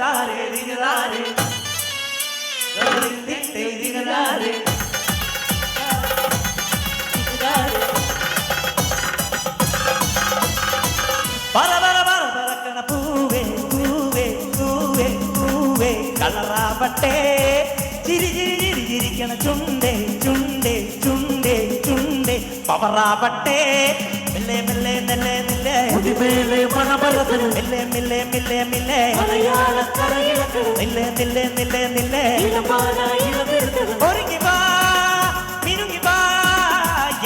താരെ ദിഗതാരെ ദിഗതാരെ പല പല പല പറക്കണ പൂവേ പൂവേ പൂവേ പൂവേ. കളറാവട്ടെ. ചിരി ചിരി ചിരി ചിരിക്കണ ചുണ്ടേ ചുണ്ടേ ചുണ്ടേ ചുണ്ടേ. പവറാവട്ടെ. മെല്ലെ മെല്ലെ നെല്ലെ மேலே மேலே மனபலத்தில் மில்லே மில்லே மில்லே மில்லே மலையாள கரையிலத்தில் மில்லே மில்லே மில்லே மில்லே இளமான இளவிருக்கிறது ஒருங்கி வா மினுங்கி வா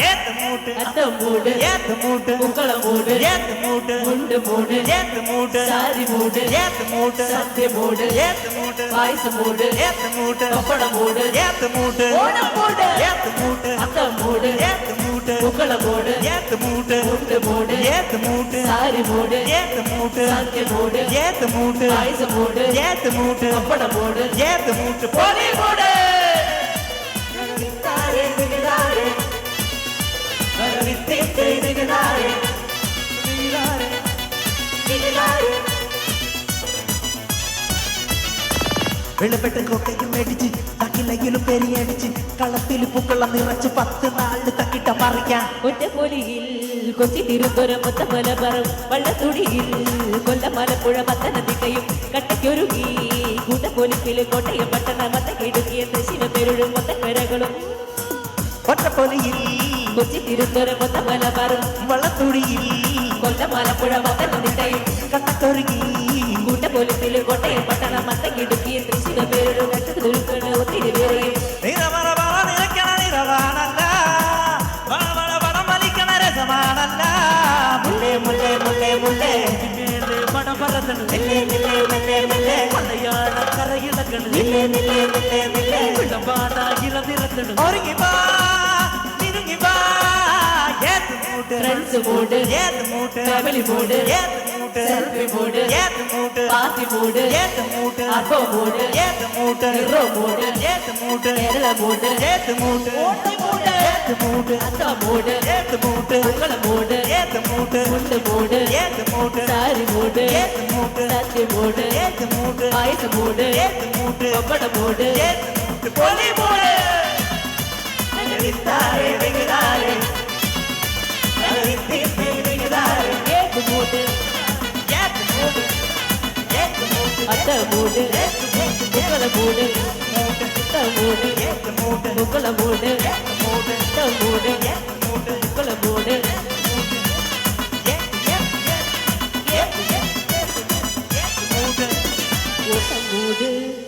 ஏத்து மூட்டு அத்த மூடு ஏத்து மூட்டு உங்கள மூடு ஏத்து மூட்டு முண்டு மூடு ஏத்து மூட்டு சாரி மூடு ஏத்து மூட்டு சத்தி மூடு ஏத்து மூட்டு பாயச மூடு ஏத்து மூட்டு பப்பட மூடு ஏத்து மூட்டு ஓணம் மூடு ஏத்து மூட்டு அத்த மூடு ஏத்து மூட்டு உங்கள மூடு மூட்டு மூட்டு மூடு ஏத்து மூட்டு சாரி மூடு ஏத்து மூட்டு. சங்க மூடு ஏத்து மூட்டு. ஐச மூடு ஏத்து மூட்டு. அப்பட மூடு ஏத்து மூட்டு. போலி மூடு வித்தாரே திகதாரே வித்தித்தே திகதாரே വെളുപ്പെട്ട് കൊക്കയ്ക്കും മേടിച്ച് തക്കിലയിലും പെരിയടിച്ച് കളത്തിൽ പൂക്കളം നിറച്ച് പത്ത് നാളിൽ തക്കിട്ട മറിക്കാൻ ഒറ്റപ്പൊലിയിൽ കൊച്ചി തിരുവനന്തപുരം മുത്തമലപ്പുറം വള്ളത്തുടിയിൽ കൊല്ലമലപ്പുഴ പത്തനംതിട്ടയും കട്ടയ്ക്കൊരുങ്ങി കൂട്ടപ്പൊലിപ്പിൽ കോട്ടയം പട്ടണ മത്തക്കിടുക്കിയ ശിവപെരുഴും മൊത്തക്കരകളും. ഒറ്റപ്പൊലിയിൽ കൊച്ചി തിരുവനന്തപുരം മുത്തമലപ്പുറം വള്ളത്തുടിയിൽ കൊല്ലമലപ്പുഴ പത്തനംതിട്ടയും കട്ടക്കൊരുങ്ങി முல்லே முல்லே. மேலே மனம் பறக்கணும் மெல்லே மெல்லே மெல்லே மெல்லே. மலையாள கரை இழக்கணும் மெல்லே மெல்லே மெல்லே. மெல்லே விடபாதா இழந்து இறக்கணும் ஒருங்கி பா ஏத்து மூட்டு. ஃப்ரெண்ட்ஸ் மூட்டு. ஏத்து மூட்டு. ஃபேமிலி மூட்டு. ஏத்து மூட்டு அத்தா மூடு ஏத்து மூட்டு உங்கள மூடு ஏத்து மூட்டு முண்டு மூடு ஏத்து மூட்டு சாரி மூடு ஏத்து மூட்டு தத்தி மூடு ஏத்து மூட்டு ஆயுசு மூடு ஏத்து மூட்டு ஒப்பட மூடு ஏத்து மூட்டு பொலி மூடு வித்தாரே வெகுதாரே வெகுதாரே ஏத்து மூட்டு day.